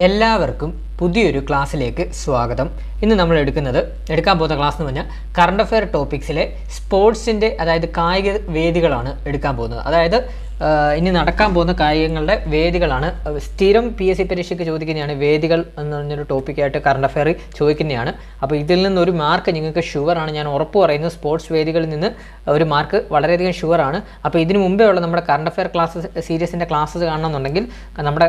എല്ലാവർക്കും പുതിയൊരു ക്ലാസ്സിലേക്ക് സ്വാഗതം. ഇന്ന് നമ്മൾ എടുക്കുന്നത് എടുക്കാൻ പോകുന്ന ക്ലാസ് എന്ന് പറഞ്ഞാൽ കറണ്ട് അഫെയർ ടോപ്പിക്സിലെ സ്പോർട്സിന്റെ അതായത് കായിക വേദികളാണ് എടുക്കാൻ പോകുന്നത്. അതായത് ഇനി നടക്കാൻ പോകുന്ന കായികങ്ങളുടെ വേദികളാണ്. സ്ഥിരം പി എസ് സി പരീക്ഷയ്ക്ക് ചോദിക്കുന്നതാണ് വേദികൾ എന്ന് പറഞ്ഞൊരു ടോപ്പിക്കായിട്ട് കറണ്ട് അഫെയർ ചോദിക്കുന്നതാണ്. അപ്പോൾ ഇതിൽ നിന്നൊരു മാർക്ക് നിങ്ങൾക്ക് ഷുവറാണ് ഞാൻ ഉറപ്പ് പറയുന്നത് സ്പോർട്സ് വേദികളിൽ നിന്ന് ഒരു മാർക്ക് വളരെയധികം ഷുവറാണ് അപ്പോൾ ഇതിനു മുമ്പേ ഉള്ള നമ്മുടെ കറണ്ട് അഫെയർ ക്ലാസ് സീരീസിന്റെ ക്ലാസ്സസ് കാണണമെന്നുണ്ടെങ്കിൽ നമ്മുടെ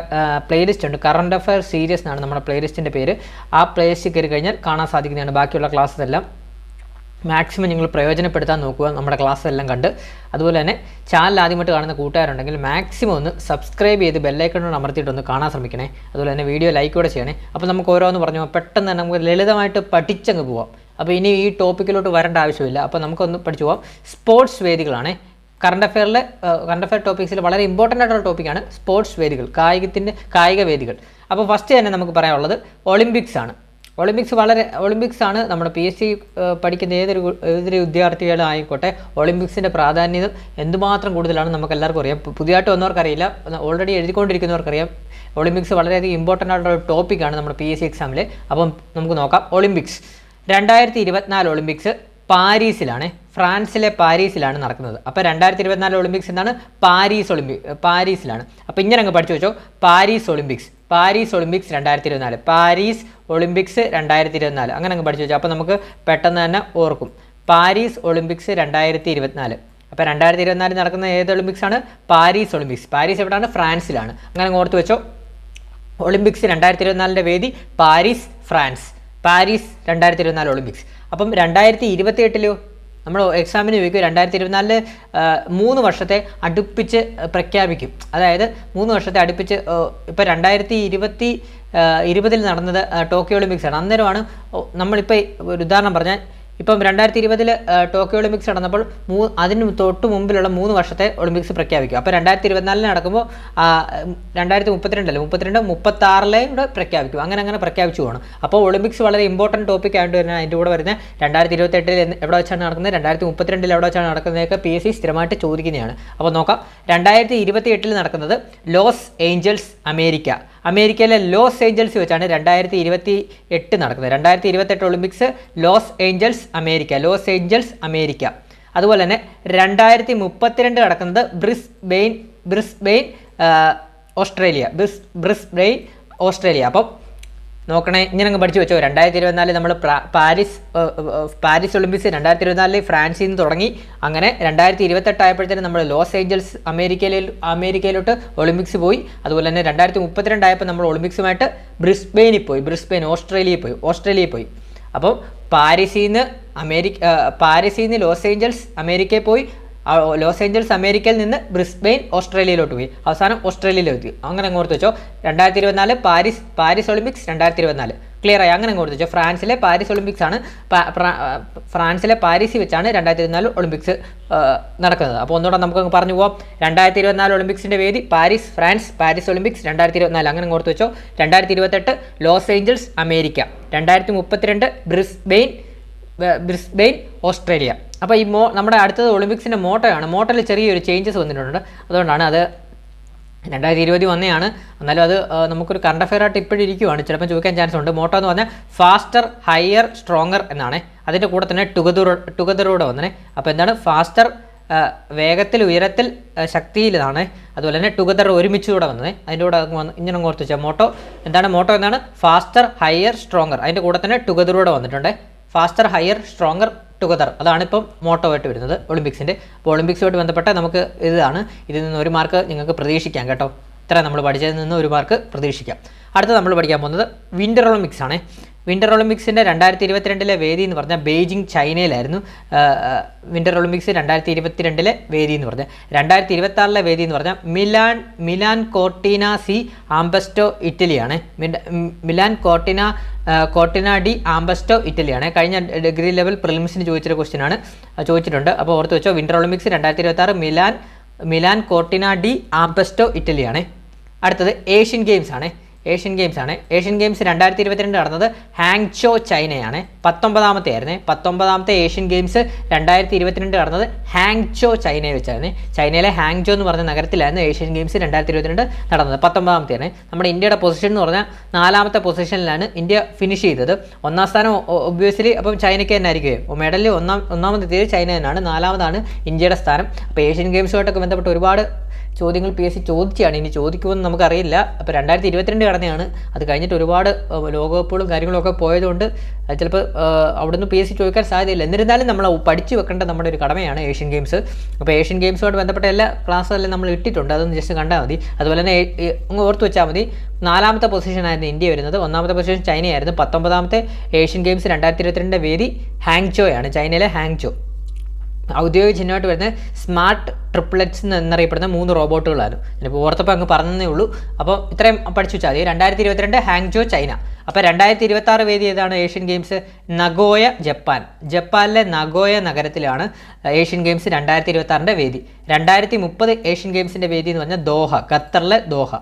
പ്ലേലിസ്റ്റ് ഉണ്ട്. കറണ്ട് അഫെയർ സീരീസ് എന്നാണ് നമ്മുടെ പ്ലേലിസ്റ്റിന്റെ പേര് ആ പ്ലേലിസ്റ്റ് കയറി കഴിഞ്ഞാൽ കാണാൻ സാധിക്കുന്നതാണ്. ബാക്കിയുള്ള ക്ലാസ്സസ് എല്ലാം മാക്സിമം നിങ്ങൾ പ്രയോജനപ്പെടുത്താൻ നോക്കുക. നമ്മുടെ ക്ലാസ് എല്ലാം കണ്ട്. അതുപോലെ തന്നെ ചാനൽ ആദ്യമായിട്ട് കാണുന്ന കൂട്ടുകാരുണ്ടെങ്കിൽ മാക്സിമം ഒന്ന് സബ്സ്ക്രൈബ് ചെയ്ത് ബെല്ലൈക്കണോട് അമർത്തിയിട്ട് ഒന്ന് കാണാൻ ശ്രമിക്കണേ. അതുപോലെ തന്നെ വീഡിയോ ലൈക്ക് കൂടെ ചെയ്യണേ. അപ്പോൾ നമുക്ക് ഓരോന്ന് പറഞ്ഞു. പെട്ടെന്ന് തന്നെ നമുക്ക് ലളിതമായിട്ട് പഠിച്ചങ്ങ് പോവാം. അപ്പോൾ ഇനി ഈ ടോപ്പിക്കിലോട്ട് വരേണ്ട ആവശ്യമില്ല. അപ്പോൾ നമുക്കൊന്ന് പഠിച്ചു പോവാം. സ്പോർട്സ് വേദികളാണ്. കറണ്ട് അഫെയറിലെ കറണ്ട് അഫെയർ ടോപ്പിക്സിൽ വളരെ ഇമ്പോർട്ടന്റ് ആയിട്ടുള്ള ടോപ്പിക്കാണ് സ്പോർട്സ് വേദികൾ. കായികത്തിന്റെ കായിക വേദികൾ. അപ്പോൾ ഫസ്റ്റ് തന്നെ നമുക്ക് പറയാനുള്ളത് ഒളിമ്പിക്സ് ആണ്. ഒളിമ്പിക്സ് വളരെ ഒളിമ്പിക്സ് ആണ് നമ്മുടെ പി എസ് സി പഠിക്കുന്ന ഏതൊരു ഏതൊരു വിദ്യാർത്ഥികളും ആയിക്കോട്ടെ ഒളിമ്പിക്സിന്റെ പ്രാധാന്യം എന്തുമാത്രം കൂടുതലാണ് നമുക്ക് എല്ലാവർക്കും അറിയാം. പുതിയതായിട്ട് വന്നവർക്കറിയില്ല. ഓൾറെഡി എഴുതിക്കൊണ്ടിരിക്കുന്നവർക്കറിയാം. ഒളിമ്പിക്സ് വളരെയധികം ഇമ്പോർട്ടന്റ് ആയിട്ടുള്ള ഒരു ടോപ്പിക്കാണ് നമ്മുടെ പി എസ് സി എക്സാമിൽ അപ്പം നമുക്ക് നോക്കാം. ഒളിമ്പിക്സ് രണ്ടായിരത്തി ഇരുപത്തിനാല് ഒളിമ്പിക്സ് പാരീസിലാണ് ഫ്രാൻസിലെ പാരീസിലാണ് നടക്കുന്നത്. അപ്പോൾ രണ്ടായിരത്തി ഇരുപത്തിനാല് ഒളിമ്പിക്സ് എന്താണ്? പാരീസ് ഒളിമ്പിക് പാരീസിലാണ്. അപ്പോൾ ഇങ്ങനെ അങ്ങ് പഠിച്ചു വെച്ചോ. Paris Olympics. പാരീസ് ഒളിമ്പിക്സ് രണ്ടായിരത്തി ഇരുപത്തിനാല് പാരീസ് ഒളിമ്പിക്സ് രണ്ടായിരത്തി ഇരുപത്തിനാല് അങ്ങനെ അങ്ങ് പഠിച്ചു വെച്ചോ. അപ്പോൾ നമുക്ക് പെട്ടെന്ന് തന്നെ ഓർക്കും. പാരീസ് ഒളിമ്പിക്സ് രണ്ടായിരത്തി ഇരുപത്തിനാല് അപ്പോൾ രണ്ടായിരത്തി ഇരുപത്തിനാല് നടക്കുന്ന ഏത് ഒളിമ്പിക്സ് ആണ്? Paris Olympics. പാരീസ് എവിടെയാണ്? ഫ്രാൻസിലാണ്. അങ്ങനെ അങ്ങ് ഓർത്ത് വെച്ചോ. ഒളിമ്പിക്സ് രണ്ടായിരത്തി ഇരുപത്തിനാലിന്റെ വേദി പാരീസ് ഫ്രാൻസ്. പാരീസ് രണ്ടായിരത്തി ഇരുപത്തിനാല് ഒളിമ്പിക്സ്. അപ്പം രണ്ടായിരത്തി ഇരുപത്തി എട്ടിലോ നമ്മൾ എക്സാമിന് ചോദിക്കും രണ്ടായിരത്തി ഇരുപത്തിനാലിൽ മൂന്ന് വർഷത്തെ അടുപ്പിച്ച് പ്രഖ്യാപിക്കും. അതായത് മൂന്ന് വർഷത്തെ അടുപ്പിച്ച് ഇപ്പോൾ രണ്ടായിരത്തി ഇരുപത്തി ഇരുപതിൽ നടന്നത് ടോക്കിയോ ഒളിമ്പിക്സ് ആണ് അന്നേരമാണ് നമ്മളിപ്പോൾ ഒരു ഉദാഹരണം പറഞ്ഞാൽ ഇപ്പം രണ്ടായിരത്തി ഇരുപതിൽ ടോക്കിയോ ഒളിമ്പിക്സ് നടന്നപ്പോൾ മൂ അതിന് തൊട്ട് മുമ്പിലുള്ള മൂന്ന് വർഷത്തെ ഒളിമ്പിക്സ് പ്രഖ്യാപിക്കും. അപ്പോൾ രണ്ടായിരത്തി ഇരുപത്തിനാലിന് നടക്കുമ്പോൾ രണ്ടായിരത്തി മുപ്പത്തിരണ്ടല്ലേ മുപ്പത്തിരണ്ട് മുപ്പത്താറിലെ കൂടെ പ്രഖ്യാപിക്കും. അങ്ങനെ അങ്ങനെ പ്രഖ്യാപിച്ചു പോകണം അപ്പോൾ ഒളിമ്പിക്സ് വളരെ ഇമ്പോർട്ടന്റ് ടോപ്പിക് ആയിട്ട് തന്നെ അതിന്റെ കൂടെ വരുന്ന രണ്ടായിരത്തി ഇരുപത്തെട്ടിൽ എവിടെ വെച്ചാണ് നടക്കുന്നത്? രണ്ടായിരത്തി മുപ്പത്തിരണ്ടിൽ എവിടെ വെച്ചാണ് നടക്കുന്നതൊക്കെ പി എസ് സി സ്ഥിരമായിട്ട് ചോദിക്കുന്നതാണ്. അപ്പോൾ നോക്കാം. രണ്ടായിരത്തി ഇരുപത്തി എട്ടിൽ നടക്കുന്നത് ലോസ് ഏഞ്ചൽസ് അമേരിക്ക. അമേരിക്കയിലെ ലോസ് ഏഞ്ചൽസ് വെച്ചാണ് രണ്ടായിരത്തി ഇരുപത്തി എട്ട് നടക്കുന്നത്. രണ്ടായിരത്തി ഇരുപത്തെട്ട് Olympics Los Angeles America Los Angeles America. അതുപോലെ തന്നെ രണ്ടായിരത്തി മുപ്പത്തിരണ്ട് നടക്കുന്നത് ബ്രിസ്ബെയിൻ ബ്രിസ്ബെയിൻ ആ, ഓസ്ട്രേലിയ ബ്രിസ് ബ്രിസ്ബെയിൻ ഓസ്ട്രേലിയ. അപ്പം നോക്കണേ ഇങ്ങനെ അങ്ങ് പഠിച്ചു വെച്ചോ. രണ്ടായിരത്തി ഇരുപത്തിനാലിൽ നമ്മൾ പാരീസ് പാരീസ് ഒളിമ്പിക്സ് രണ്ടായിരത്തി ഇരുപത്തിനാലിൽ ഫ്രാൻസിൽ നിന്ന് തുടങ്ങി. അങ്ങനെ രണ്ടായിരത്തി ഇരുപത്തെട്ട് ആയപ്പോഴത്തേനും നമ്മൾ ലോസ് ഏഞ്ചൽസ് അമേരിക്കയിൽ അമേരിക്കയിലോട്ട് ഒളിമ്പിക്സ് പോയി. അതുപോലെ തന്നെ രണ്ടായിരത്തി മുപ്പത്തിരണ്ടായപ്പോൾ നമ്മൾ ഒളിമ്പിക്സുമായിട്ട് ബ്രിസ്ബെയിനിൽ പോയി. ബ്രിസ്ബെയിൻ ഓസ്ട്രേലിയയിൽ പോയി. ഓസ്ട്രേലിയയിൽ പോയി. അപ്പോൾ പാരീസിൽ നിന്ന് അമേരിക്ക പാരീസിൽ നിന്ന് ലോസ് ഏഞ്ചൽസ് അമേരിക്കയിൽ പോയി. ലോസ് ഏഞ്ചൽസ് അമേരിക്കയിൽ നിന്ന് ബ്രിസ്ബെയിൻ ഓസ്ട്രേലിയയിലോട്ട് പോയി. അവസാനം ഓസ്ട്രേലിയയിലെത്തി അങ്ങനെ അങ്ങോട്ട് വെച്ചോ രണ്ടായിരത്തി ഇരുപത്തിനാല് പാരീസ് പാരീസ് ഒളിമ്പിക്സ് രണ്ടായിരത്തി ഇരുപത്തിനാല് ക്ലിയർ ആയി? അങ്ങനെ അങ്ങോട്ട് വെച്ചോ ഫ്രാൻസിലെ പാരീസ് ഒളിമ്പിക്സ് ആണ് ഫ്രാൻസിലെ പാരീസിൽ വെച്ചാണ് രണ്ടായിരത്തി ഇരുപത്തിനാല് ഒളിമ്പിക്സ് നടക്കുന്നത്. അപ്പോൾ ഒന്നുകൂടെ നമുക്ക് അങ്ങ് പറഞ്ഞു പോവാം. രണ്ടായിരത്തി ഇരുപത്തിനാല് ഒളിമ്പിക്സിന്റെ വേദി പാരീസ് ഫ്രാൻസ് പാരീസ് ഒളിമ്പിക്സ് രണ്ടായിരത്തി ഇരുപത്തിനാല് അങ്ങനെ അങ്ങോട്ട് വെച്ചോ രണ്ടായിരത്തി ഇരുപത്തെട്ട് ലോസ് ഏഞ്ചൽസ് അമേരിക്ക. രണ്ടായിരത്തി മുപ്പത്തിരണ്ട് ബ്രിസ്ബെയിൻ ബ്രിസ്ബെയിൻ ഓസ്ട്രേലിയ. അപ്പോൾ ഈ മോ നമ്മുടെ അടുത്തത് ഒളിമ്പിക്സിന്റെ മോട്ടോയാണ്. മോട്ടോയിൽ ചെറിയൊരു ചേഞ്ചസ് വന്നിട്ടുണ്ട്. അതുകൊണ്ടാണ് അത് രണ്ടായിരത്തി ഇരുപത് വന്നെയാണ്. എന്നാലും അത് നമുക്കൊരു കറണ്ട് അഫെയർ ആയിട്ട് ഇപ്പോഴും ഇരിക്കുവാണ്. ചിലപ്പോൾ ചോദിക്കാൻ ചാൻസ് ഉണ്ട്. മോട്ടോ എന്ന് പറഞ്ഞാൽ ഫാസ്റ്റർ ഹയർ സ്ട്രോങ്ങർ എന്നാണ്. അതിന്റെ കൂടെ തന്നെ ടുഗദർ ടുഗദറൂടെ വന്നേ. അപ്പോൾ എന്താണ്? ഫാസ്റ്റർ വേഗത്തിൽ ഉയരത്തിൽ ശക്തിയിലാണ്. അതുപോലെ തന്നെ ടുഗദർ ഒരുമിച്ചുകൂടെ വന്നത് അതിന്റെ കൂടെ വന്ന് ഇങ്ങനെ ഓർത്ത് വെച്ചാൽ മോട്ടോ എന്താണ്? മോട്ടോ എന്താണ്? ഫാസ്റ്റർ ഹയർ സ്ട്രോങ്ങർ അതിന്റെ കൂടെ തന്നെ ടുഗദറൂടെ വന്നിട്ടുണ്ട്. ഫാസ്റ്റർ ഹയർ സ്ട്രോങ്ങർ ടുഗദർ അതാണ് ഇപ്പം മോട്ടോ ആയിട്ട് വരുന്നത് ഒളിമ്പിക്സിന്റെ അപ്പോൾ ഒളിമ്പിക്സുമായിട്ട് ബന്ധപ്പെട്ട നമുക്ക് ഇതാണ്. ഇതിൽ നിന്ന് ഒരു മാർക്ക് നിങ്ങൾക്ക് പ്രതീക്ഷിക്കാം കേട്ടോ. ഇത്ര നമ്മൾ പഠിച്ചതിൽ നിന്ന് ഒരു മാർക്ക് പ്രതീക്ഷിക്കാം. അടുത്ത നമ്മൾ പഠിക്കാൻ പോകുന്നത് വിന്റർ ഒളിമ്പിക്സ് ആണ്. വിന്റർ ഒളിമ്പിക്സിന്റെ രണ്ടായിരത്തി ഇരുപത്തിരണ്ടിലെ വേദി എന്ന് പറഞ്ഞാൽ ബെയ്ജിങ് ചൈനയിലായിരുന്നു. വിന്റർ ഒളിമ്പിക്സ് രണ്ടായിരത്തി ഇരുപത്തിരണ്ടിലെ വേദി എന്ന് പറഞ്ഞാൽ. രണ്ടായിരത്തി ഇരുപത്തി വേദി എന്ന് പറഞ്ഞാൽ മിലാൻ മിലാൻ കോർട്ടിന സി ആംബസ്റ്റോ ഇറ്റലിയാണ്. Milan Cortina Cortina d'Ampezzo ഇറ്റലിയാണ്. കഴിഞ്ഞ ഡിഗ്രി ലെവൽ പ്രിലിംസിന് ചോദിച്ചൊരു ക്വസ്റ്റ്യൻ ആണ് ചോദിച്ചിട്ടുണ്ട്. അപ്പോൾ ഓർത്ത് വെച്ചോ വിന്റർ ഒളിമ്പിക്സ് രണ്ടായിരത്തി ഇരുപത്തി Milan Milan Cortina d'Ampezzo ഇറ്റലിയാണ്. അടുത്തത് ഏഷ്യൻ ഗെയിംസ് ആണ് ഏഷ്യൻ ഗെയിംസ് ആണ് ഏഷ്യൻ ഗെയിംസ് രണ്ടായിരത്തി ഇരുപത്തിരണ്ട് നടന്നത് ഹാങ്ചോ ചൈനയാണ്. പത്തൊമ്പതാമത്തെ ആയിരുന്നേ പത്തൊമ്പതാമത്തെ ഏഷ്യൻ ഗെയിംസ് രണ്ടായിരത്തി ഇരുപത്തിരണ്ട് നടന്നത് ഹാങ്ചോ ചൈനയിൽ വെച്ചായിരുന്നു. ചൈനയിലെ ഹാങ്ചോ എന്ന് പറഞ്ഞ നഗരത്തിലായിരുന്നു ഏഷ്യൻ ഗെയിംസ് രണ്ടായിരത്തി ഇരുപത്തിരണ്ട് നടന്നത്. പത്തൊമ്പതാമത്തെ ആണ് നമ്മുടെ ഇന്ത്യയുടെ പൊസിഷൻ എന്ന് പറഞ്ഞാൽ നാലാമത്തെ പൊസിഷനിലാണ് ഇന്ത്യ ഫിനിഷ് ചെയ്തത്. ഒന്നാം സ്ഥാനം ഒബ്വിയസ്ലി അപ്പം ചൈനയ്ക്ക് തന്നെ ആയിരിക്കും മെഡലിൽ ഒന്നാം ഒന്നാമതെത്തിയത് ചൈന തന്നെയാണ്. നാലാമതാണ് ഇന്ത്യയുടെ സ്ഥാനം. അപ്പോൾ ഏഷ്യൻ ഗെയിംസുമായിട്ടൊക്കെ ബന്ധപ്പെട്ട് ഒരുപാട് ചോദ്യങ്ങൾ പി എസ് സി ചോദിച്ചാണ്. ഇനി ചോദിക്കുമെന്ന് നമുക്കറിയില്ല. അപ്പോൾ രണ്ടായിരത്തി ഇരുപത്തിരണ്ട് കടന്നെയാണ്. അത് കഴിഞ്ഞിട്ട് ഒരുപാട് ലോകകപ്പുകളും കാര്യങ്ങളൊക്കെ പോയതുകൊണ്ട് ചിലപ്പോൾ അവിടുന്ന് പി എസ് സി ചോദിക്കാൻ സാധ്യതയില്ല. എന്നിരുന്നാലും നമ്മൾ പഠിച്ചു വെക്കേണ്ട നമ്മുടെ ഒരു കടമയാണ് ഏഷ്യൻ ഗെയിംസ്. അപ്പോൾ ഏഷ്യൻ ഗെയിംസുമായിട്ട് ബന്ധപ്പെട്ട എല്ലാ ക്ലാസ്സുകളിലും നമ്മൾ ഇട്ടിട്ടുണ്ട്. അതൊന്ന് ജസ്റ്റ് കണ്ടാൽ മതി. അതുപോലെ തന്നെ ഒന്ന് ഓർത്ത് വെച്ചാൽ മതി. നാലാമത്തെ പൊസിഷനായിരുന്നു ഇന്ത്യ വരുന്നത്. ഒന്നാമത്തെ പൊസിഷൻ ചൈനയായിരുന്നു. പത്തൊമ്പതാമത്തെ ഏഷ്യൻ ഗെയിംസ് രണ്ടായിരത്തി ഇരുപത്തിരണ്ടിന്റെ വേദി ഹാങ്ചോയാണ്. ചൈനയിലെ ഹാങ്ചോ. ഔദ്യോഗിക ചിഹ്നമായിട്ട് വരുന്ന സ്മാർട്ട് ട്രിപ്ലറ്റ്സ് എന്നറിയപ്പെടുന്ന മൂന്ന് റോബോട്ടുകളാണ്. ഞാനിപ്പോൾ ഓർത്തപ്പോൾ അങ്ങ് പറഞ്ഞതേ ഉള്ളൂ. അപ്പോൾ ഇത്രയും പഠിച്ചു വെച്ചാൽ മതി. രണ്ടായിരത്തി ഇരുപത്തിരണ്ട് ഹാങ്ജോ ചൈന. അപ്പോൾ രണ്ടായിരത്തി ഇരുപത്തി ആറ് വേദി ഏതാണ്? Asian games Nagoya Japan. ജപ്പാനിലെ നഗോയ നഗരത്തിലാണ് ഏഷ്യൻ ഗെയിംസ് രണ്ടായിരത്തി ഇരുപത്തി ആറിന്റെ വേദി. രണ്ടായിരത്തി മുപ്പത് ഏഷ്യൻ ഗെയിംസിന്റെ വേദി എന്ന് പറഞ്ഞാൽ ദോഹ ഖത്തറിലെ ദോഹ.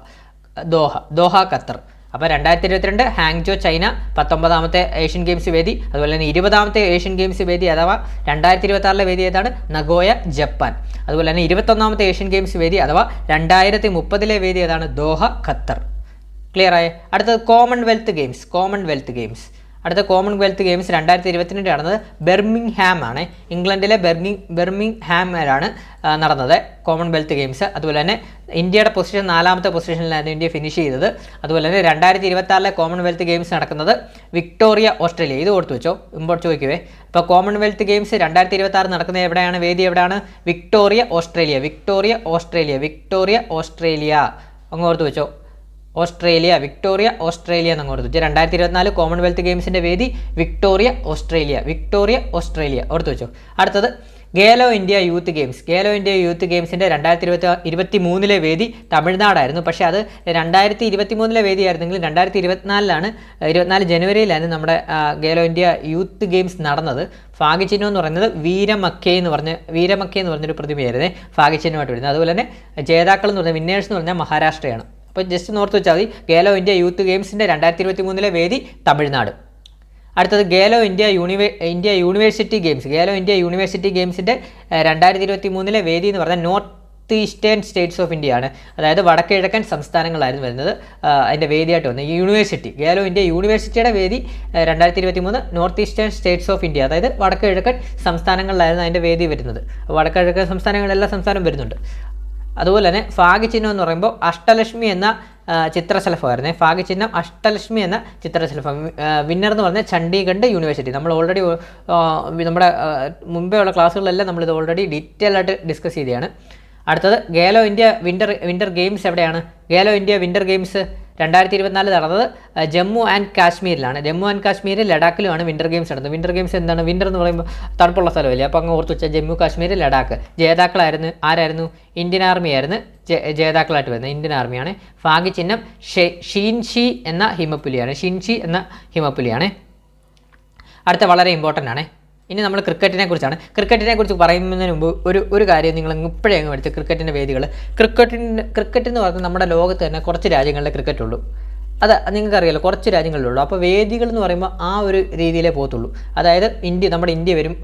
Doha Doha Qatar. അപ്പോൾ രണ്ടായിരത്തി ഇരുപത്തിരണ്ട് ഹാങ്ജോ ചൈന പത്തൊമ്പതാമത്തെ ഏഷ്യൻ ഗെയിംസ് വേദി അതുപോലെ തന്നെ ഇരുപതാമത്തെ ഏഷ്യൻ ഗെയിംസ് വേദി അഥവാ രണ്ടായിരത്തി ഇരുപത്തി വേദി ഏതാണ്? Nagoya Japan. അതുപോലെ തന്നെ ഇരുപത്തൊന്നാമത്തെ ഏഷ്യൻ ഗെയിംസ് വേദി അഥവാ രണ്ടായിരത്തി മുപ്പതിലെ വേദി ഏതാണ്? Doha Qatar. ക്ലിയർ ആയേ? അടുത്തത് കോമൺവെൽത്ത് ഗെയിംസ് കോമൺവെൽത്ത് ഗെയിംസ് അടുത്ത കോമൺവെൽത്ത് ഗെയിംസ് രണ്ടായിരത്തി ഇരുപത്തിരണ്ട് നടന്നത് ബെർമിംഗ്ഹാം ആണ് ഇംഗ്ലണ്ടിലെ ബെർമിംഗ്ഹാമിലാണ് ഹാമിലാണ് നടന്നത് കോമൺവെൽത്ത് ഗെയിംസ്. അതുപോലെ തന്നെ ഇന്ത്യയുടെ പൊസിഷൻ നാലാമത്തെ പൊസിഷനിലായിരുന്നു ഇന്ത്യ ഫിനിഷ് ചെയ്തത്. അതുപോലെ തന്നെ രണ്ടായിരത്തി ഇരുപത്തി കോമൺവെൽത്ത് ഗെയിംസ് നടക്കുന്നത് വിക്ടോറിയ ഓസ്ട്രേലിയ. ഇത് ഓർത്ത് വെച്ചോ? ഇമ്പോർട്ട് ചോദിക്കുവേ. അപ്പോൾ കോമൺവെൽത്ത് ഗെയിംസ് രണ്ടായിരത്തി ഇരുപത്തി ആറ് നടക്കുന്നത് എവിടെയാണ്? വേദി എവിടെയാണ് Victoria Australia. Victoria Australia. Victoria Australia. അങ്ങ് ഓർത്ത് വെച്ചോ? ഓസ്ട്രേലിയ വിക്ടോറിയ ഓസ്ട്രേലിയ എന്ന് ഓർത്തു വെച്ചു രണ്ടായിരത്തി ഇരുപത്തിനാല് കോമൺവെൽത്ത് ഗെയിംസിന്റെ വേദി വിക്ടോറിയ ഓസ്ട്രേലിയ. Victoria Australia. ഓർത്ത് വെച്ചോ. അടുത്തത് Khelo India Youth Games Khelo India Youth ഗെയിംസിന്റെ രണ്ടായിരത്തി ഇരുപത്തി ഇരുപത്തി മൂന്നിലെ വേദി തമിഴ്നാടായിരുന്നു. പക്ഷേ അത് രണ്ടായിരത്തി ഇരുപത്തി മൂന്നിലെ വേദിയായിരുന്നെങ്കിൽ രണ്ടായിരത്തി ഇരുപത്തിനാലിലാണ് ഇരുപത്തിനാല് ജനുവരിയിലാണ് നമ്മുടെ ഗേലോ ഇന്ത്യ യൂത്ത് ഗെയിംസ് നടന്നത്. ഫാഗിച്ചിനോ എന്ന് പറയുന്നത് വീരമക്കേ എന്ന് പറഞ്ഞ വീരമക്കേ എന്ന് പറഞ്ഞൊരു പ്രതിമയായിരുന്നേ ഫാഗിച്ചിനുമായിട്ട് വരുന്നത്. അതുപോലെ തന്നെ ജേതാക്കൾ എന്ന് പറഞ്ഞാൽ വിന്നേഴ്സ് എന്ന് പറഞ്ഞാൽ മഹാരാഷ്ട്രയാണ്. അപ്പോൾ ജസ്റ്റ് നോർത്ത് വെച്ചാൽ മതി. ഗേലോ ഇന്ത്യ യൂത്ത് ഗെയിംസിന്റെ രണ്ടായിരത്തി ഇരുപത്തി മൂന്നിലെ വേദി തമിഴ്നാട്. അടുത്തത് Khelo India യൂണിവേ India University Games. Khelo India University ഗെയിംസിന്റെ രണ്ടായിരത്തി ഇരുപത്തി മൂന്നിലെ വേദി എന്ന് പറഞ്ഞാൽ north eastern states of India ആണ്. അതായത് വടക്കിഴക്കൻ സംസ്ഥാനങ്ങളായിരുന്നു വരുന്നത് അതിന്റെ വേദിയായിട്ട് വന്നത്. യൂണിവേഴ്സിറ്റി ഗേലോ ഇന്ത്യ യൂണിവേഴ്സിറ്റിയുടെ വേദി രണ്ടായിരത്തി ഇരുപത്തി മൂന്ന് north eastern states of India അതായത് വടക്കിഴക്കൻ സംസ്ഥാനങ്ങളിലായിരുന്നു അതിന്റെ വേദി വരുന്നത്. വടക്കിഴക്കൻ സംസ്ഥാനങ്ങളെല്ലാം സംസ്ഥാനം വരുന്നുണ്ട്. അതുപോലെ തന്നെ ഭാഗ്യചിഹ്നം എന്ന് പറയുമ്പോൾ അഷ്ടലക്ഷ്മി എന്ന ചിത്രശലഭമായിരുന്നേ. ഭാഗ്യചിഹ്നം അഷ്ടലക്ഷ്മി എന്ന ചിത്രശലഭം. വിന്നർ എന്ന് പറഞ്ഞാൽ ചണ്ഡീഗഡ് യൂണിവേഴ്സിറ്റി നമ്മൾ ഓൾറെഡി നമ്മുടെ മുമ്പേ ഉള്ള ക്ലാസ്സുകളിലെല്ലാം നമ്മളിത് ഓൾറെഡി ഡീറ്റെയിൽ ആയിട്ട് ഡിസ്കസ് ചെയ്തതാണ്. അടുത്തത് Khelo India winter winter games എവിടെയാണ്? ഗേലോ ഇന്ത്യ വിന്റർ ഗെയിംസ് രണ്ടായിരത്തി ഇരുപത്തിനാല് നടന്നത് ജമ്മു ആൻഡ് കാശ്മീരിലാണ്. ജമ്മു ആൻഡ് കാശ്മീർ ലഡാക്കിലുമാണ് വിന്റർ ഗെയിംസ് നടന്നത്. വിന്റർ ഗെയിംസ് എന്താണ്? വിന്റർ എന്ന് പറയുമ്പോൾ തണുപ്പുള്ള സ്ഥലമല്ലേ? അപ്പോൾ അങ്ങ് ഓർത്ത് വെച്ചാൽ ജമ്മു കാശ്മീർ ലഡാക്ക്. ജേതാക്കളായിരുന്നു? ആരായിരുന്നു? ഇന്ത്യൻ ആർമി ആയിരുന്നു. ജേതാക്കളായിട്ട് വരുന്നത് ഇന്ത്യൻ ആർമിയാണ്. ഫാഗി ചിഹ്നം ഷീൻഷി എന്ന ഹിമപ്പുലിയാണ്. ഷിൻഷി എന്ന ഹിമപ്പുലിയാണ്. അടുത്ത വളരെ ഇമ്പോർട്ടന്റ് ആണ്. ഇനി നമ്മൾ ക്രിക്കറ്റിനെ കുറിച്ചാണ്. ക്രിക്കറ്റിനെ കുറിച്ച് പറയുന്നതിന് മുമ്പ് ഒരു ഒരു കാര്യം നിങ്ങൾ ഇപ്പോഴേ അങ്ങ് പഠിച്ചു. ക്രിക്കറ്റിന്റെ വേദികൾ ക്രിക്കറ്റിന്റെ ക്രിക്കറ്റ് എന്ന് പറഞ്ഞാൽ നമ്മുടെ ലോകത്ത് തന്നെ കുറച്ച് രാജ്യങ്ങളിലെ ക്രിക്കറ്റ് ഉള്ളൂ. അത് നിങ്ങൾക്കറിയാലോ കുറച്ച് രാജ്യങ്ങളിലുള്ളൂ അപ്പോൾ വേദികൾ എന്ന് പറയുമ്പോൾ ആ ഒരു രീതിയിലേ പോകത്തുള്ളൂ. അതായത് ഇന്ത്യ നമ്മുടെ ഇന്ത്യ വരും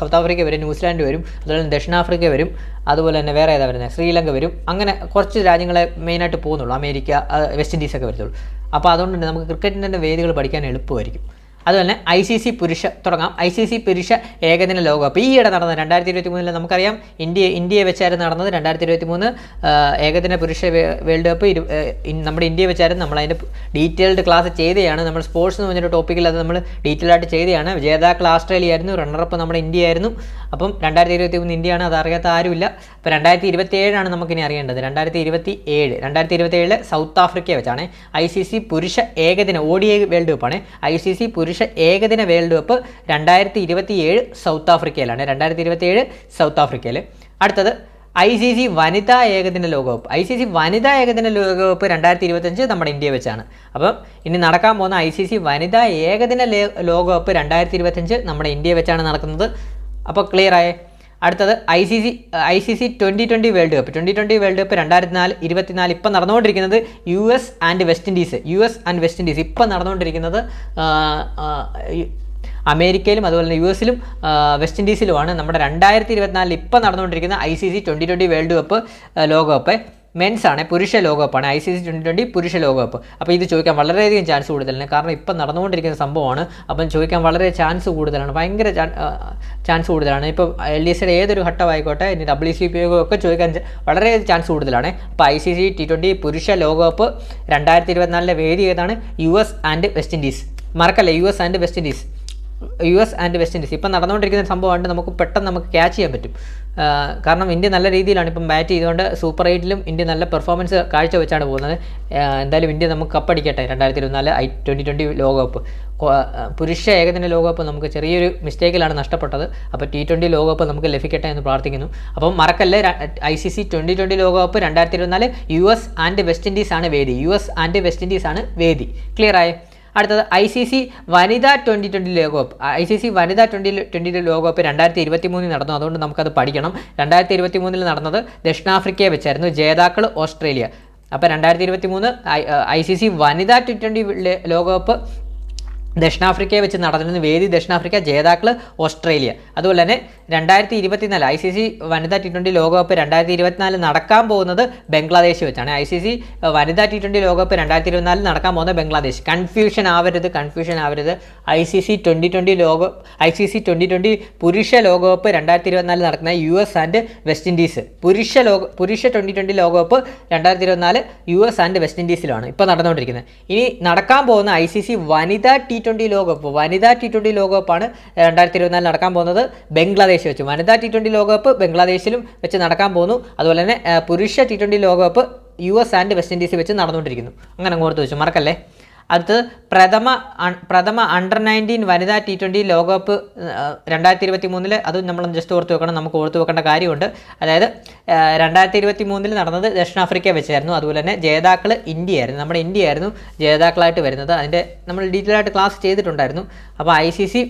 സൗത്ത് ആഫ്രിക്ക വരും ന്യൂസിലാൻഡ് വരും അതുപോലെ തന്നെ ദക്ഷിണാഫ്രിക്ക വരും അതുപോലെ തന്നെ വേറെ ഏതാ വരുന്നത്? ശ്രീലങ്ക വരും. അങ്ങനെ കുറച്ച് രാജ്യങ്ങളെ മെയിനായിട്ട് പോകുന്നുള്ളൂ. അമേരിക്ക വെസ്റ്റ് ഇൻഡീസൊക്കെ വരത്തുള്ളൂ. അപ്പോൾ അതുകൊണ്ട് തന്നെ നമുക്ക് ക്രിക്കറ്റിന്റെ വേദികൾ പഠിക്കാൻ എളുപ്പമായിരിക്കും. അതുപോലെ തന്നെ ഐ സി സി പുരുഷ തുടങ്ങാം. ഐ സി സി പുരുഷ ഏകദിന ലോകകപ്പ്. ഈയിടെ നടന്നത് രണ്ടായിരത്തി ഇരുപത്തി മൂന്നിൽ നമുക്കറിയാം. ഇന്ത്യ ഇന്ത്യയെ വെച്ചായിരുന്നു നടന്നത് രണ്ടായിരത്തി ഇരുപത്തി മൂന്ന് ഏകദിന പുരുഷ വേൾഡ് കപ്പ്. നമ്മുടെ ഇന്ത്യയെ വെച്ചായിരുന്നു നമ്മൾ അതിന്റെ ഡീറ്റെയിൽഡ് ക്ലാസ് ചെയ്തെയാണ്. നമ്മൾ സ്പോർട്സ് എന്ന് പറഞ്ഞൊരു ടോപ്പിക്കിൽ അത് നമ്മൾ ഡീറ്റെയിൽ ആയിട്ട് ചെയ്തതാണ് ജേതാക്കൾ ആസ്ട്രേലിയ ആയിരുന്നു റണ്ണറപ്പ് നമ്മുടെ ഇന്ത്യ ആയിരുന്നു അപ്പം രണ്ടായിരത്തി ഇരുപത്തി മൂന്ന് ഇന്ത്യയാണ് അത് അറിയാത്ത ആരുമില്ല. അപ്പോൾ രണ്ടായിരത്തി ഇരുപത്തി ഏഴാണ് നമുക്കിനി അറിയേണ്ടത്. രണ്ടായിരത്തി ഇരുപത്തി ഏഴ് രണ്ടായിരത്തി ഇരുപത്തി ഏഴിൽ സൗത്ത് ആഫ്രിക്കയെ വെച്ചാണ് ഐ സി സി പുരുഷ ഏകദിന ഒ ഡി വേൾഡ് കപ്പാണ്. ഐ സി സി പുരുഷ ഏകദിന വേൾഡ് കപ്പ് രണ്ടായിരത്തി ഇരുപത്തി ഏഴ് സൗത്ത് ആഫ്രിക്കയിലാണ്. രണ്ടായിരത്തി ഇരുപത്തി ഏഴ് സൗത്ത് ആഫ്രിക്കയിൽ അടുത്തത് ഐ സി സി വനിതാ ഏകദിന ലോകകപ്പ് ഐ സി സി വനിതാ ഏകദിന ലോകകപ്പ് രണ്ടായിരത്തി ഇരുപത്തഞ്ച് നമ്മുടെ ഇന്ത്യ വെച്ചാണ്. അപ്പം ഇനി നടക്കാൻ പോകുന്ന ഐ സി സി വനിതാ ഏകദിന ലോകകപ്പ് രണ്ടായിരത്തി ഇരുപത്തഞ്ച് നമ്മുടെ ഇന്ത്യ വെച്ചാണ് നടക്കുന്നത്. അപ്പോൾ ക്ലിയർ ആയേ? അടുത്തത് I C C I C C twenty twenty world cup twenty twenty world cup രണ്ടായിരത്തി നാല് ഇരുപത്തിനാല് ഇപ്പം നടന്നുകൊണ്ടിരിക്കുന്നത് U S and West Indies U S and West Indies ഇപ്പം നടന്നുകൊണ്ടിരിക്കുന്നത് അമേരിക്കയിലും അതുപോലെ തന്നെ യു എസിലും വെസ്റ്റ് ഇൻഡീസിലുമാണ് നമ്മുടെ രണ്ടായിരത്തി ഇരുപത്തിനാലിൽ ഇപ്പം നടന്നുകൊണ്ടിരിക്കുന്ന I C C twenty twenty world cup ലോകകപ്പ്. മെൻസ് ആണ് പുരുഷ ലോകകപ്പാണ് I C C twenty twenty പുരുഷ ലോകകപ്പ്. അപ്പോൾ ഇത് ചോദിക്കാൻ വളരെയധികം ചാൻസ് കൂടുതലാണ്. കാരണം ഇപ്പം നടന്നുകൊണ്ടിരിക്കുന്ന സംഭവമാണ്. അപ്പം ചോദിക്കാൻ വളരെ ചാൻസ് കൂടുതലാണ്. ഭയങ്കര ചാൻസ് കൂടുതലാണ്. ഇപ്പോൾ എൽ ഡി എസിയുടെ ഏതൊരു ഘട്ടമായിക്കോട്ടെ ഇനി ഡബ്ല്യു സി പി ഒക്കെ ചോദിക്കാൻ വളരെ ചാൻസ് കൂടുതലാണ്. അപ്പോൾ I C C T twenty പുരുഷ ലോകകപ്പ് രണ്ടായിരത്തി ഇരുപത്തിനാലിലെ വേദി ഏതാണ്? U S and West Indies മറക്കല്ലേ U S and West Indies U S and West Indies. ഇപ്പം നടന്നുകൊണ്ടിരിക്കുന്ന സംഭവമായിട്ട് നമുക്ക് പെട്ടെന്ന് നമുക്ക് ക്യാച്ച് ചെയ്യാൻ പറ്റും. കാരണം ഇന്ത്യ നല്ല രീതിയിലാണ് ഇപ്പം ബാറ്റ് ചെയ്തുകൊണ്ട് സൂപ്പർ എയ്റ്റിലും ഇന്ത്യ നല്ല പെർഫോമൻസ് കാഴ്ചവെച്ചാണ് പോകുന്നത്. എന്തായാലും ഇന്ത്യ നമുക്ക് കപ്പടിക്കട്ടെ രണ്ടായിരത്തി ഇരുപത്തിനാല് ഐ ട്വന്റി ട്വന്റി ലോകകപ്പ്. പുരുഷ ഏകദിന ലോകകപ്പ് നമുക്ക് ചെറിയൊരു മിസ്റ്റേക്കിലാണ് നഷ്ടപ്പെട്ടത്. അപ്പോൾ ടി ട്വന്റി ലോകകപ്പ് നമുക്ക് ലഭിക്കട്ടെ എന്ന് പ്രാർത്ഥിക്കുന്നു. അപ്പം മറക്കല്ലേ I C C twenty twenty ലോകകപ്പ് രണ്ടായിരത്തി ഇരുപത്തിനാല് U S and West Indies ആണ് വേദി. U S and West Indies ആണ് വേദി. ക്ലിയർ ആയേ? അടുത്തത് ഐ സി സി വനിതാ ട്വന്റി ട്വന്റി ലോകകപ്പ്. ഐ സി സി വനിതാ ട്വന്റി ട്വന്റി ലോകകപ്പ് രണ്ടായിരത്തി ഇരുപത്തി മൂന്നിൽ നടന്നു അതുകൊണ്ട് നമുക്കത് പഠിക്കണം. രണ്ടായിരത്തി ഇരുപത്തി മൂന്നിൽ നടന്നത് ദക്ഷിണാഫ്രിക്കയെ വെച്ചായിരുന്നു ജേതാക്കൾ ഓസ്ട്രേലിയ. അപ്പോൾ രണ്ടായിരത്തി ഇരുപത്തി മൂന്ന് ഐ സി സി വനിതാ ടി ട്വന്റി ലോകകപ്പ് ദക്ഷിണാഫ്രിക്കയെ വെച്ച് നടന്നിരുന്ന വേദി ദക്ഷിണാഫ്രിക്ക ജേതാക്കൾ ഓസ്ട്രേലിയ. അതുപോലെ തന്നെ രണ്ടായിരത്തി ഇരുപത്തിനാല് ഐ സി സി വനിതാ ടി ട്വന്റി ലോകകപ്പ് രണ്ടായിരത്തി ഇരുപത്തിനാല് നടക്കാൻ പോകുന്നത് ബംഗ്ലാദേശ് വെച്ചാണ്. ഐ സി സി വനിതാ ടി ട്വന്റി ലോകകപ്പ് രണ്ടായിരത്തി ഇരുപത്തിനാലിൽ നടക്കാൻ പോകുന്നത് ബംഗ്ലാദേശ്. കൺഫ്യൂഷൻ ആവരുത് കൺഫ്യൂഷൻ ആവരുത്. I C C twenty twenty ലോക I C C twenty twenty പുരുഷ ലോകകപ്പ് രണ്ടായിരത്തി ഇരുപത്തിനാലിൽ നടക്കുന്ന U S and West Indies. പുരുഷ ലോക പുരുഷ ട്വന്റി ട്വന്റി ലോകകപ്പ് രണ്ടായിരത്തി ഇരുപത്തിനാല് യു എസ് ആൻഡ് വെസ്റ്റ് ഇൻഡീസിലാണ് ഇപ്പോൾ നടന്നുകൊണ്ടിരിക്കുന്നത്. ഇനി നടക്കാൻ പോകുന്ന ഐ സി സി വനിതാ ടി ട്വന്റി ലോകകപ്പ് വനിതാ ടി ട്വന്റി ലോകകപ്പാണ് രണ്ടായിരത്തി ഇരുപത്തിനാല് നടക്കാൻ പോകുന്നത് ബംഗ്ലാദേശ് വെച്ച്. വനിതാ ടി ട്വന്റി ലോകകപ്പ് ബംഗ്ലാദേശിലും വെച്ച് നടക്കാൻ പോകുന്നു. അതുപോലെ തന്നെ പുരുഷ ടി ട്വന്റി ലോകകപ്പ് U S and West Indies വെച്ച് നടന്നുകൊണ്ടിരിക്കുന്നു. അങ്ങനെ അങ്ങോട്ട് വെച്ചു മറക്കല്ലേ? അടുത്ത് പ്രഥമ പ്രഥമ അണ്ടർ നയന്റീൻ വനിതാ ടി ട്വന്റി ലോകകപ്പ് രണ്ടായിരത്തി ഇരുപത്തി മൂന്നിൽ അത് നമ്മൾ ജസ്റ്റ് ഓർത്ത് വെക്കണം നമുക്ക് ഓർത്ത് വെക്കേണ്ട കാര്യമുണ്ട്. അതായത് രണ്ടായിരത്തി ഇരുപത്തി മൂന്നിൽ നടന്നത് ദക്ഷിണാഫ്രിക്ക വെച്ചായിരുന്നു. അതുപോലെ തന്നെ ജേതാക്കൾ ഇന്ത്യ ആയിരുന്നു നമ്മുടെ ഇന്ത്യ ആയിരുന്നു ജേതാക്കളായിട്ട് വരുന്നത്. അതിന്റെ നമ്മൾ ഡീറ്റെയിൽ ആയിട്ട് ക്ലാസ് ചെയ്തിട്ടുണ്ടായിരുന്നു. അപ്പോൾ I C C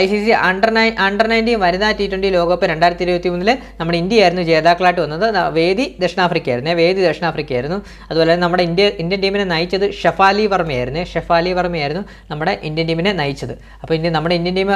I C C under nine under nineteen വനിതാ ടി ട്വന്റി ലോകകപ്പ് രണ്ടായിരത്തി ഇരുപത്തി മൂന്നിൽ നമ്മുടെ ഇന്ത്യ ആയിരുന്നു ജേതാക്കളായിട്ട് വന്നത്. വേദി ദക്ഷിണാഫ്രിക്ക ആയിരുന്നു വേദി ദക്ഷിണാഫ്രിക്ക ആയിരുന്നു അതുപോലെ തന്നെ നമ്മുടെ ഇന്ത്യ ഇന്ത്യൻ ടീമിനെ നയിച്ചത് ഷഫാലി വർമ്മയായിരുന്നു. ഷഫാലി വർമ്മയായിരുന്നു നമ്മുടെ ഇന്ത്യൻ ടീമിനെ നയിച്ചത്. അപ്പോൾ ഇന്ത്യ നമ്മുടെ ഇന്ത്യൻ ടീം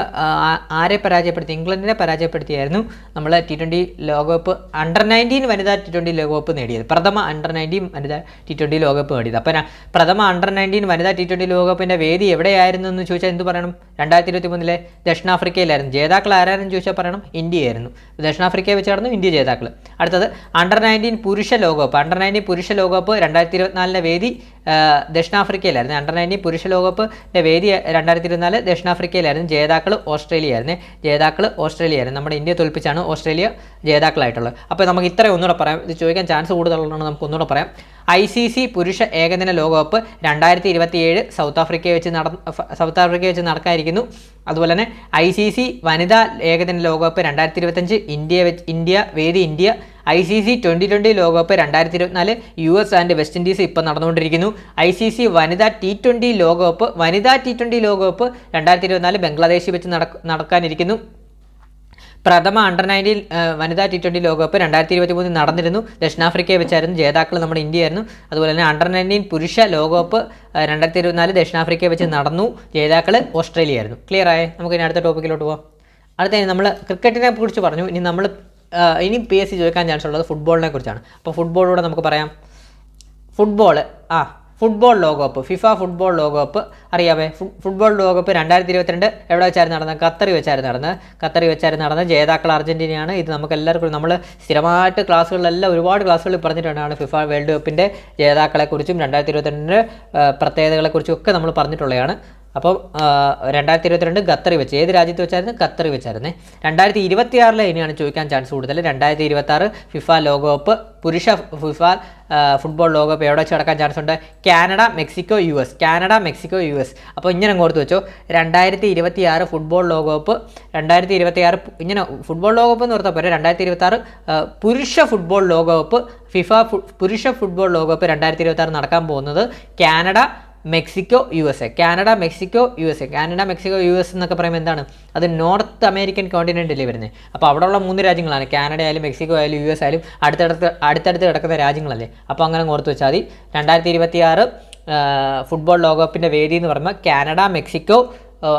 ആരെ പരാജയപ്പെടുത്തി? ഇംഗ്ലണ്ടിനെ പരാജയപ്പെടുത്തിയായിരുന്നു നമ്മൾ ടി ട്വന്റി ലോകകപ്പ് അണ്ടർ നയന്റീൻ വനിതാ ടി ട്വന്റി ലോകകപ്പ് നേടിയത്. പ്രഥമ അണ്ടർ നയന്റീൻ വനിതാ ടി ട്വന്റി ലോകകപ്പ് നേടിയത്. അപ്പോൾ പ്രഥമ അണ്ടർ നയന്റീൻ വനിതാ ടി ട്വന്റി ലോകകപ്പിന്റെ വേദി എവിടെയായിരുന്നു എന്ന് ചോദിച്ചാൽ എന്ത് പറയണം? രണ്ടായിരത്തി ഇരുപത്തി മൂന്നിലെ ദക്ഷിണാഫ്രിക്കയിലായിരുന്നു. ജേതാക്കൾ ആരായിരുന്നു ചോദിച്ചാൽ പറയണം ഇന്ത്യയായിരുന്നു. ദക്ഷിണാഫ്രിക്കയെ വെച്ച് നടന്നു ഇന്ത്യ ജേതാക്കൾ അടുത്തത് അണ്ടർ നയന്റീൻ പുരുഷ ലോകകപ്പ്. അണ്ടർ നയന്റീൻ പുരുഷ ലോകകപ്പ് രണ്ടായിരത്തി ഇരുപത്തിനാലിലെ വേദി ദക്ഷിണാഫ്രിക്കയിലായിരുന്നു. അണ്ടർ നയന്റീൻ പുരുഷ ലോകകപ്പിന്റെ വേദി രണ്ടായിരത്തി ഇരുപത്തിനാല് ദക്ഷിണാഫ്രിക്കയിലായിരുന്നു. ജേതാക്കൾ ഓസ്ട്രേലിയ ആയിരുന്നു ജേതാക്കൾ ഓസ്ട്രേലിയ ആയിരുന്നു നമ്മുടെ ഇന്ത്യ തോൽപ്പിച്ചാണ് ഓസ്ട്രേലിയ ജേതാക്കളായിട്ടുള്ളത്. അപ്പോൾ നമുക്ക് ഇത്രയും ഒന്നുകൂടെ പറയാം. ഇത് ചോദിക്കാൻ ചാൻസ് കൂടുതലുള്ളതാണ് നമുക്ക് ഒന്നുകൂടെ പറയാം. ഐ സി സി പുരുഷ ഏകദിന ലോകകപ്പ് രണ്ടായിരത്തി ഇരുപത്തിയേഴ് സൗത്ത് ആഫ്രിക്കയെ വെച്ച് നട സൗത്ത് ആഫ്രിക്കയെ വെച്ച് നടക്കാതിരിക്കുന്നു. അതുപോലെ തന്നെ ഐ സി സി വനിതാ ഏകദിന ലോകകപ്പ് രണ്ടായിരത്തി ഇരുപത്തഞ്ച് ഇന്ത്യ വെച്ച് ഇന്ത്യ വേദി India I C C twenty twenty ലോകകപ്പ് രണ്ടായിരത്തി ഇരുപത്തിനാല് U S and West Indies ഇപ്പം നടന്നുകൊണ്ടിരിക്കുന്നു. ഐ സി സി വനിതാ ടി ട്വന്റി ലോകകപ്പ് വനിതാ ടി ട്വന്റി ലോകകപ്പ് രണ്ടായിരത്തി ഇരുപത്തിനാല് ബംഗ്ലാദേശിൽ വെച്ച് നടക്ക നടക്കാനിരിക്കുന്നു. പ്രഥമ അണ്ടർ നയന്റീൻ വനിതാ ടി ട്വന്റി ലോകകപ്പ് രണ്ടായിരത്തി ഇരുപത്തി മൂന്നിൽ നടന്നിരുന്നു. ദക്ഷിണാഫ്രിക്കയെ വെച്ചായിരുന്നു ജേതാക്കൾ നമ്മുടെ ഇന്ത്യ ആയിരുന്നു. അതുപോലെ തന്നെ അണ്ടർ നയന്റീൻ പുരുഷ ലോകകപ്പ് രണ്ടായിരത്തി ഇരുപത്തിനാല് ദക്ഷിണാഫ്രിക്കയെ വെച്ച് നടന്നു. ജേതാക്കൾ ഓസ്ട്രേലിയ ആയിരുന്നു. ക്ലിയർ ആയേ? നമുക്ക് ഇനി അടുത്ത ടോപ്പിക്കിലോട്ട് പോകാം അടുത്ത നമ്മൾ ക്രിക്കറ്റിനെ കുറിച്ച് പറഞ്ഞു. ഇനി നമ്മൾ ഇനി പി എസ് സി ചോദിക്കാൻ ചാൻസ് ഉള്ളത് ഫുട്ബോളിനെ കുറിച്ചാണ്. അപ്പോൾ ഫുട്ബോളിലൂടെ നമുക്ക് പറയാം. ഫുട്ബോൾ ആ ഫുട്ബോൾ ലോകകപ്പ് ഫിഫ ഫുട്ബോൾ ലോകകപ്പ് അറിയാമേ ഫുട്ബോൾ ലോകകപ്പ് രണ്ടായിരത്തി ഇരുപത്തിരണ്ട് എവിടെ വെച്ചായിരുന്നു നടന്നത്? ഖത്തറി വെച്ചായിരുന്നു നടന്നത്. ഖത്തറി വെച്ചായിരുന്നു നടന്നത് ജേതാക്കൾ അർജന്റീനയാണ്. ഇത് നമുക്ക് എല്ലാവർക്കും നമ്മൾ സ്ഥിരമായിട്ട് ക്ലാസ്സുകളിലെല്ലാം ഒരുപാട് ക്ലാസ്സുകളിൽ പറഞ്ഞിട്ടുണ്ടാണ് ഫിഫ വേൾഡ് കപ്പിന്റെ ജേതാക്കളെക്കുറിച്ചും രണ്ടായിരത്തി ഇരുപത്തിരണ്ടിന്റെ പ്രത്യേകതകളെക്കുറിച്ചും ഒക്കെ നമ്മൾ പറഞ്ഞിട്ടുള്ളതാണ്. അപ്പോൾ രണ്ടായിരത്തി ഇരുപത്തിരണ്ട് ഖത്തറി വെച്ച്. ഏത് രാജ്യത്ത് വെച്ചായിരുന്നു? ഖത്തറി വെച്ചായിരുന്നേ. രണ്ടായിരത്തി ഇരുപത്തി ആറിലെ ഇനിയാണ് ചോദിക്കാൻ ചാൻസ് കൂടുതൽ? രണ്ടായിരത്തി ഇരുപത്തി ആറ് ഫിഫ ലോകകപ്പ് പുരുഷ ഫിഫ ഫുട്ബോൾ ലോകകപ്പ് എവിടെ വെച്ച് നടക്കാൻ ചാൻസ് ഉണ്ട്? Canada Mexico U S. Canada Mexico U S. അപ്പോൾ ഇങ്ങനെ അങ്ങോട്ട് വെച്ചോ. രണ്ടായിരത്തി ഇരുപത്തി ആറ് ഫുട്ബോൾ ലോകകപ്പ് രണ്ടായിരത്തി ഇരുപത്തി ആറ് ഇങ്ങനെ ഫുട്ബോൾ ലോകകപ്പ് എന്ന് പറഞ്ഞാൽ പോരെ. രണ്ടായിരത്തി ഇരുപത്തി ആറ് പുരുഷ ഫുട്ബോൾ ലോകകപ്പ് ഫിഫ പുരുഷ ഫുട്ബോൾ ലോകകപ്പ് രണ്ടായിരത്തി ഇരുപത്തി ആറ് നടക്കാൻ പോകുന്നത് Canada Mexico U S A. Canada Mexico U S A. Canada Mexico U S എന്നൊക്കെ പറയുമ്പോൾ എന്താണ്? അത് നോർത്ത് അമേരിക്കൻ കോണ്ടിനെന്റല്ലേ വരുന്നത് അപ്പോൾ അവിടെയുള്ള മൂന്ന് രാജ്യങ്ങളാണ്. കാനഡ ആയാലും മെക്സിക്കോ ആയാലും യു എസ് ആയാലും അടുത്തടുത്ത് അടുത്തടുത്ത് കിടക്കുന്ന രാജ്യങ്ങളല്ലേ. അപ്പോൾ അങ്ങനെ ഓർത്ത് വെച്ചാൽ മതി. രണ്ടായിരത്തി ഇരുപത്തി ആറ് ഫുട്ബോൾ ലോകകപ്പിന്റെ വേദി എന്ന് പറയുമ്പോൾ കാനഡ മെക്സിക്കോ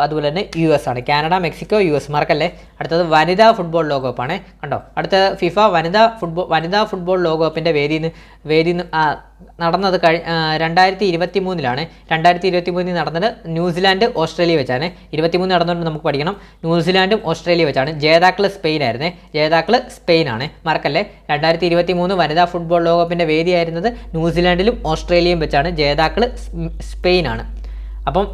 അതുപോലെ തന്നെ യു എസ് ആണ്. കാനഡ മെക്സിക്കോ യു എസ് മറക്കല്ലേ അടുത്തത് വനിതാ ഫുട്ബോൾ ലോകകപ്പാണ്. കണ്ടോ? അടുത്ത ഫിഫ വനിതാ ഫുട്ബോൾ വനിതാ ഫുട്ബോൾ ലോകകപ്പിന്റെ വേദിയിൽ നിന്ന് വേദിയിൽ നിന്ന് ആ, നടന്നത് കഴി രണ്ടായിരത്തി ഇരുപത്തി മൂന്നിലാണ് രണ്ടായിരത്തി ഇരുപത്തി മൂന്നിൽ നടന്നത് ന്യൂസിലാൻഡ് ഓസ്ട്രേലിയ വെച്ചാണ്. ഇരുപത്തി മൂന്ന് നടന്നുകൊണ്ട് നമുക്ക് പഠിക്കണം. ന്യൂസിലാൻഡും ഓസ്ട്രേലിയ വെച്ചാണ്. ജേതാക്കൾ സ്പെയിൻ ആയിരുന്നു. ജേതാക്കൾ സ്പെയിൻ ആണ്. മറക്കല്ലേ? രണ്ടായിരത്തി ഇരുപത്തി മൂന്ന് വനിതാ ഫുട്ബോൾ ലോകകപ്പിന്റെ വേദിയായിരുന്നത് ന്യൂസിലാൻഡിലും ഓസ്ട്രേലിയയും വെച്ചാണ്. ജേതാക്കൾ സ്പെയിനാണ് അപ്പം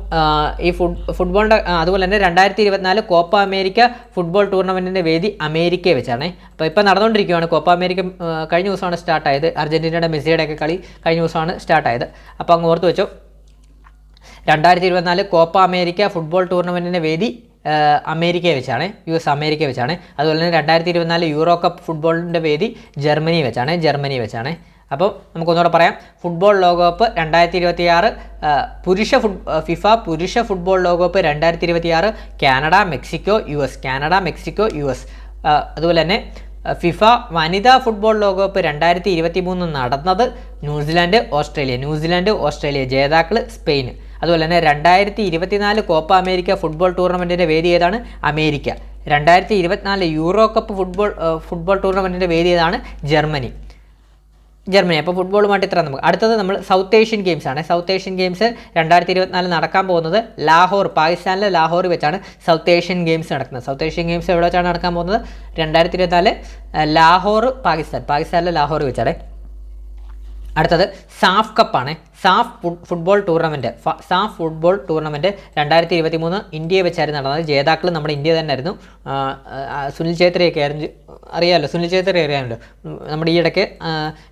ഈ ഫുട് ഫുട്ബോളിന്റെ അതുപോലെ തന്നെ രണ്ടായിരത്തി ഇരുപത്തിനാല് കോപ്പ അമേരിക്ക ഫുട്ബോൾ ടൂർണമെന്റിന്റെ വേദി അമേരിക്കയെ വെച്ചാണ്. അപ്പോൾ ഇപ്പോൾ നടന്നുകൊണ്ടിരിക്കുകയാണ് കോപ്പ അമേരിക്ക കഴിഞ്ഞ ദിവസമാണ് സ്റ്റാർട്ടായത്. അർജന്റീനയുടെ മെസ്സിയുടെയൊക്കെ കളി കഴിഞ്ഞ ദിവസമാണ് സ്റ്റാർട്ടായത്. അപ്പോൾ അങ്ങ് ഓർത്ത് വെച്ചോ. രണ്ടായിരത്തി ഇരുപത്തിനാല് കോപ്പ അമേരിക്ക ഫുട്ബോൾ ടൂർണമെന്റിന്റെ വേദി അമേരിക്കയെ വെച്ചാണ്. യു എസ് അമേരിക്ക വെച്ചാണ്. അതുപോലെ തന്നെ രണ്ടായിരത്തി ഇരുപത്തിനാല് യൂറോ കപ്പ് ഫുട്ബോളിന്റെ വേദി ജർമ്മനി വെച്ചാണ്. ജർമ്മനി വെച്ചാണ്. അപ്പോൾ നമുക്കൊന്നുകൂടെ പറയാം. ഫുട്ബോൾ ലോകകപ്പ് രണ്ടായിരത്തി ഇരുപത്തി ആറ് പുരുഷ ഫുട് ഫിഫ പുരുഷ ഫുട്ബോൾ ലോകകപ്പ് രണ്ടായിരത്തി ഇരുപത്തി ആറ് Canada Mexico U S. Canada Mexico U S. അതുപോലെ തന്നെ ഫിഫ വനിതാ ഫുട്ബോൾ ലോകകപ്പ് രണ്ടായിരത്തി ഇരുപത്തി മൂന്ന് നടന്നത് New Zealand Australia. New Zealand Australia ജേതാക്കൾ സ്പെയിൻ അതുപോലെ തന്നെ രണ്ടായിരത്തി ഇരുപത്തിനാല് കോപ്പ അമേരിക്ക ഫുട്ബോൾ ടൂർണമെന്റിന്റെ വേദി ഏതാണ്? അമേരിക്ക. രണ്ടായിരത്തി ഇരുപത്തിനാല് യൂറോ കപ്പ് ഫുട്ബോൾ ഫുട്ബോൾ ടൂർണമെന്റിന്റെ വേദി ഏതാണ്? ജർമ്മനി. ജർമ്മനി. അപ്പോൾ ഫുട്ബോളുമായിട്ട് ഇത്ര നമുക്ക്. അടുത്തത് നമ്മൾ സൗത്ത് ഏഷ്യൻ ഗെയിംസ് ആണ്. സൗത്ത് ഏഷ്യൻ ഗെയിംസ് രണ്ടായിരത്തി ഇരുപത്തിനാല് നടക്കാൻ പോകുന്നത് ലാഹോർ പാകിസ്ഥാനിലെ ലാഹോറിൽ വെച്ചാണ് സൗത്ത് ഏഷ്യൻ ഗെയിംസ് നടക്കുന്നത്. സൗത്ത് ഏഷ്യൻ ഗെയിംസ് എവിടെ വെച്ചാണ് നടക്കാൻ പോകുന്നത്? രണ്ടായിരത്തി ഇരുപത്തിനാല് ലാഹോർ പാകിസ്ഥാൻ. പാകിസ്ഥാനിലെ ലാഹോർ വെച്ചാണ്. അടുത്തത് സാഫ് കപ്പാണ്. SAFF football tournament SAFF football tournament രണ്ടായിരത്തി ഇരുപത്തി മൂന്ന് ഇന്ത്യയെ വെച്ചായിരുന്നു നടന്നത്. ജേതാക്കൾ നമ്മുടെ ഇന്ത്യ തന്നെ ആയിരുന്നു. സുനിൽ ഛേത്രിയൊക്കെ ആയിരുന്നു. അറിയാമല്ലോ സുനിൽ ഛേത്രി അറിയാമല്ലോ? നമ്മുടെ ഈ ഇടയ്ക്ക്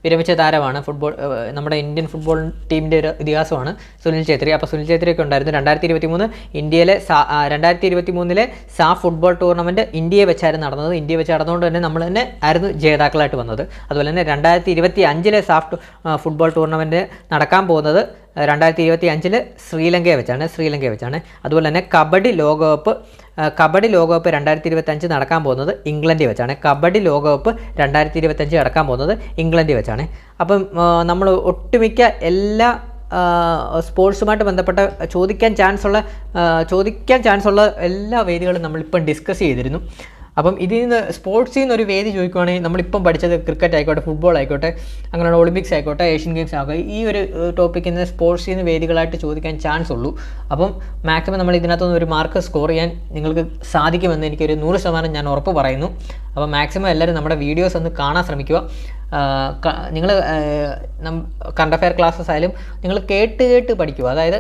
വിരമിച്ച താരമാണ് ഫുട്ബോൾ നമ്മുടെ ഇന്ത്യൻ ഫുട്ബോൾ ടീമിന്റെ ഒരു ഇതിഹാസമാണ് സുനിൽ ഛേത്രി. അപ്പോൾ സുനിൽ ഛേത്രിയൊക്കെ ഉണ്ടായിരുന്നു രണ്ടായിരത്തി ഇരുപത്തി മൂന്ന് ഇന്ത്യയിലെ സാ- രണ്ടായിരത്തി ഇരുപത്തി മൂന്നിലെ സാഫ് ഫുട്ബോൾ ടൂർണമെന്റ് ഇന്ത്യയെ വെച്ചായിരുന്നു നടന്നത്. ഇന്ത്യയെ വെച്ച് നടന്നുകൊണ്ട് തന്നെ നമ്മൾ തന്നെ ആയിരുന്നു ജേതാക്കളായിട്ട് വന്നത്. അതുപോലെ തന്നെ രണ്ടായിരത്തി ഇരുപത്തി അഞ്ചിലെ സാഫ് ഫുട്ബോൾ ടൂർണമെന്റ് നടക്കാൻ പോകുന്നത് രണ്ടായിരത്തി ഇരുപത്തി അഞ്ചിൽ ശ്രീലങ്കയെ വെച്ചാണ് ശ്രീലങ്കയെ വെച്ചാണ്. അതുപോലെ തന്നെ കബഡി ലോകകപ്പ് കബഡി ലോകകപ്പ് രണ്ടായിരത്തി ഇരുപത്തി അഞ്ച് നടക്കാൻ പോകുന്നത് ഇംഗ്ലണ്ടിൽ വെച്ചാണ്. കബഡി ലോകകപ്പ് രണ്ടായിരത്തി ഇരുപത്തഞ്ച് നടക്കാൻ പോകുന്നത് ഇംഗ്ലണ്ടിൽ വെച്ചാണ്. അപ്പം നമ്മൾ ഒട്ടുമിക്ക എല്ലാ സ്പോർട്സുമായിട്ട് ബന്ധപ്പെട്ട ചോദിക്കാൻ ചാൻസ് ഉള്ള ചോദിക്കാൻ ചാൻസ് ഉള്ള എല്ലാ വേദികളും നമ്മളിപ്പം ഡിസ്കസ് ചെയ്തിരുന്നു. അപ്പം ഇതിൽ നിന്ന് സ്പോർട്സിൽ നിന്ന് ഒരു വേദി ചോദിക്കുവാണെങ്കിൽ നമ്മളിപ്പം പഠിച്ചത് ക്രിക്കറ്റ് ആയിക്കോട്ടെ ഫുട്ബോൾ ആയിക്കോട്ടെ അങ്ങനെയുള്ള ഒളിമ്പിക്സ് ആയിക്കോട്ടെ ഏഷ്യൻ ഗെയിംസ് ആകട്ടെ ഈ ഒരു ടോപ്പിക്കിൽ നിന്ന് സ്പോർട്സിൽ നിന്ന് വേദികളായിട്ട് ചോദിക്കാൻ ചാൻസ് ഉള്ളൂ. അപ്പം മാക്സിമം നമ്മൾ ഇതിനകത്തുനിന്ന് ഒരു മാർക്ക് സ്കോർ ചെയ്യാൻ നിങ്ങൾക്ക് സാധിക്കുമെന്ന് എനിക്കൊരു നൂറ് ശതമാനം ഞാൻ ഉറപ്പ് പറയുന്നു. അപ്പോൾ മാക്സിമം എല്ലാവരും നമ്മുടെ വീഡിയോസ് ഒന്ന് കാണാൻ ശ്രമിക്കുക. നിങ്ങൾ കറണ്ട് അഫയർ ക്ലാസ്സസ് ആയാലും നിങ്ങൾ കേട്ട് കേട്ട് പഠിക്കുക. അതായത്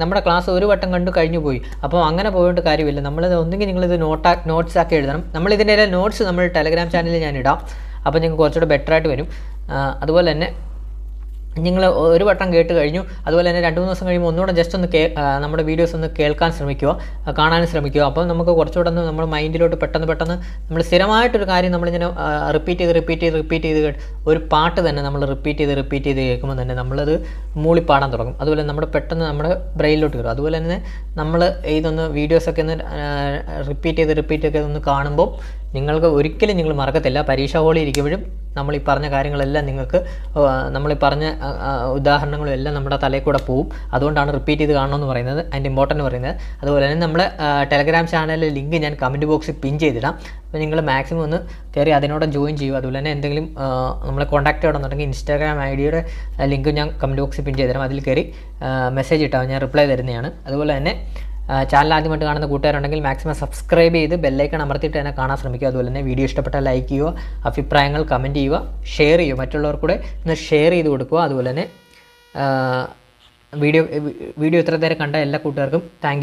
നമ്മുടെ ക്ലാസ് ഒരു വട്ടം കണ്ടു കഴിഞ്ഞു പോയി. അപ്പോൾ അങ്ങനെ പോയിട്ട് കാര്യമില്ല. നമ്മളിത് ഒന്നുകിൽ നിങ്ങളിത് നോട്ടാ നോട്ട്സ് ആക്കി എഴുതണം. നമ്മൾ ഇതിന്റെ നോട്ട്സ് നമ്മൾ ടെലഗ്രാം ചാനലിൽ ഞാൻ ഇടാം. അപ്പോൾ നിങ്ങൾക്ക് കുറച്ചുകൂടെ ബെറ്റർ ആയിട്ട് വരും. അതുപോലെ തന്നെ നിങ്ങൾ ഒരു വട്ടം കേട്ട് കഴിഞ്ഞു. അതുപോലെ തന്നെ രണ്ട് മൂന്ന് ദിവസം കഴിയുമ്പോൾ ഒന്നുകൂടെ ജസ്റ്റ് ഒന്ന് കേ നമ്മുടെ വീഡിയോസ് ഒന്ന് കേൾക്കാൻ ശ്രമിക്കുക കാണാൻ ശ്രമിക്കുക. അപ്പോൾ നമുക്ക് കുറച്ചുകൂടെ ഒന്ന് നമ്മുടെ മൈൻഡിലോട്ട് പെട്ടെന്ന് പെട്ടെന്ന് നമ്മൾ സ്ഥിരമായിട്ടൊരു കാര്യം നമ്മളിങ്ങനെ റിപ്പീറ്റ് ചെയ്ത് റിപ്പീറ്റ് ചെയ്ത് റിപ്പീറ്റ് ചെയ്ത് ഒരു പാട്ട് തന്നെ നമ്മൾ റിപ്പീറ്റ് ചെയ്ത് റിപ്പീറ്റ് ചെയ്ത് കേൾക്കുമ്പോൾ തന്നെ നമ്മളത് മൂളിപ്പാടാൻ തുടങ്ങും. അതുപോലെ നമ്മുടെ പെട്ടെന്ന് നമ്മുടെ ബ്രെയിനിലോട്ട് കയറും അതുപോലെ തന്നെ നമ്മൾ ഇതൊന്ന് വീഡിയോസൊക്കെ ഒന്ന് റിപ്പീറ്റ് ചെയ്ത് റിപ്പീറ്റ് ഒക്കെ ഒന്ന് കാണുമ്പോൾ നിങ്ങൾക്ക് ഒരിക്കലും നിങ്ങൾ മറക്കത്തില്ല. പരീക്ഷാ ഹോളിൽ ഇരിക്കുമ്പോഴും നമ്മൾ ഈ പറഞ്ഞ കാര്യങ്ങളെല്ലാം നിങ്ങൾക്ക് നമ്മൾ ഈ പറഞ്ഞ ഉദാഹരണങ്ങളും എല്ലാം നമ്മുടെ തലയിൽ കൂടെ പോവും. അതുകൊണ്ടാണ് റിപ്പീറ്റ് ചെയ്ത് കാണണമെന്ന് പറയുന്നത് അതിന്റെ ഇമ്പോർട്ടന്റ് പറയുന്നത്. അതുപോലെ തന്നെ നമ്മുടെ ടെലഗ്രാം ചാനലിലെ ലിങ്ക് ഞാൻ കമന്റ് ബോക്സിൽ പിൻ ചെയ്തിടാം. അപ്പോൾ നിങ്ങൾ മാക്സിമം ഒന്ന് കയറി അതിനോട് ജോയിൻ ചെയ്യുക. അതുപോലെ തന്നെ എന്തെങ്കിലും നമ്മളെ കോൺടാക്ട് ചെയ്യണമെന്നുണ്ടെങ്കിൽ ഇൻസ്റ്റാഗ്രാം ഐ ഡിയുടെ ലിങ്ക് ഞാൻ കമന്റ് ബോക്സിൽ പിൻ ചെയ്തിടാം. അതിൽ കയറി മെസ്സേജ് ഇട്ടാൽ ഞാൻ റിപ്ലൈ തരുന്നതാണ്. അതുപോലെ തന്നെ ചാനൽ ആദ്യമായിട്ട് കാണുന്ന കൂട്ടുകാരുണ്ടെങ്കിൽ മാക്സിമം സബ്സ്ക്രൈബ് ചെയ്ത് ബെല്ലൈക്കൺ അമർത്തിയിട്ട് തന്നെ കാണാൻ ശ്രമിക്കുക. അതുപോലെ തന്നെ വീഡിയോ ഇഷ്ടപ്പെട്ടാൽ ലൈക്ക് ചെയ്യുക അഭിപ്രായങ്ങൾ കമന്റ് ചെയ്യുക ഷെയർ ചെയ്യുക. മറ്റുള്ളവർ കൂടെ ഒന്ന് ഷെയർ ചെയ്ത് കൊടുക്കുക. അതുപോലെ തന്നെ വീഡിയോ വീഡിയോ ഇത്ര നേരം കണ്ട എല്ലാ കൂട്ടുകാർക്കും താങ്ക്